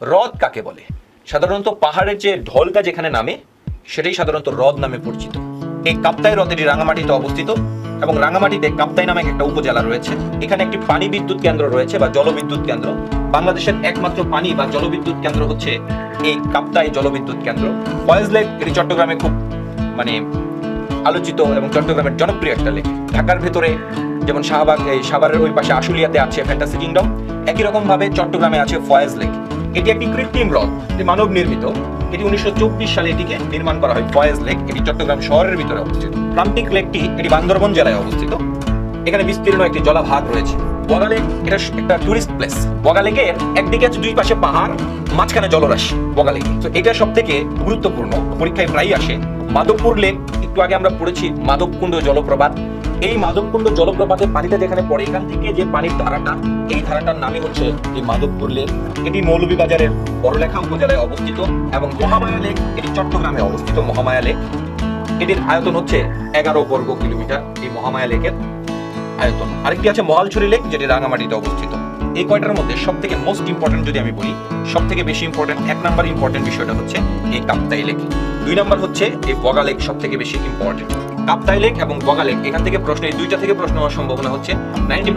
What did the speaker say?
হ্রদ কাকে বলে? সাধারণত পাহাড়ের যে ঢলটা যেখানে নামে, সেটাই সাধারণত হ্রদ নামে পরিচিত। এই কাপ্তাই হ্রদ এটি রাঙামাটিতে অবস্থিত এবং রাঙামাটিতে কাপ্তাই নামে একটা উপজেলা রয়েছে। এখানে একটি পানি বিদ্যুৎ কেন্দ্র রয়েছে বা জলবিদ্যুৎ কেন্দ্র। বাংলাদেশের একমাত্র পানি বা জলবিদ্যুৎ কেন্দ্র হচ্ছে এই কাপ্তাই জলবিদ্যুৎ কেন্দ্র। ফয়েজ লেক এটি চট্টগ্রামে খুব মানে আলোচিত এবং চট্টগ্রামের জনপ্রিয় একটা লেক। ঢাকার ভেতরে যেমন শাহবাগ, এই সাভারের ওই পাশে আশুলিয়াতে আছে ফ্যান্টাসি কিংডম একই রকম ভাবে চট্টগ্রামে আছে ফয়েজ লেক। এটি একটি কৃত্রিম হ্রদ মানব নির্মিত। এটি উনিশশো সালে এটিকে নির্মাণ করা হয় ফয়েজ লেক, এটি চট্টগ্রাম শহরের ভিতরে অবস্থিত। প্রান্তিক লেকটি এটি বান্দরবন জেলায় অবস্থিত। এখানে বিস্তীর্ণ একটি জলাভাগ রয়েছে। বগা লেক, এটা একটা টুরিস্ট প্লেস বগা লেকের একদিকে আছে দুই পাশে পাহাড়, মাঝখানে জলরাশি, বগা লেকে। তো এটা সব থেকে গুরুত্বপূর্ণ, পরীক্ষায় প্রায়ই আসে। মাধবপুর লেক, একটু আগে আমরা পড়েছি মাধবকুণ্ড জলপ্রপাত। এই মাধবকুণ্ড জলপ্রপাতের পানিটা যেখানে পড়ে, এখান থেকে যে পানির ধারাটা, এই ধারাটার নামই হচ্ছে এই মাধবপুর লেক। এটি মৌলভীবাজারের বড়লেখা উপজেলায় অবস্থিত এবং মহামায়া লেক। এটি চট্টগ্রামে অবস্থিত মহামায়া লেক। এটির আয়তন হচ্ছে এগারো বর্গ কিলোমিটার। এই মহামায়া লেকের আয়তন। আরেকটি আছে মহালছড়ি লেক, যেটি রাঙামাটিতে অবস্থিত। এই কয়টার মধ্যে সব থেকে মোস্ট ইম্পর্টেন্ট যদি আমি বলি সব থেকে বেশি ইম্পর্টেন্ট এক নাম্বার ইম্পর্টেন্ট বিষয়টা হচ্ছে এই কাপ্তাই লেক। দুই নাম্বার হচ্ছে এই বগা লেক সব থেকে বেশি ইম্পর্টেন্ট কাপ্তাই লেক এবং বগা লেক। এখান থেকে প্রশ্ন, এই দুইটা থেকে প্রশ্ন হওয়ার সম্ভাবনা হচ্ছে নাইনটি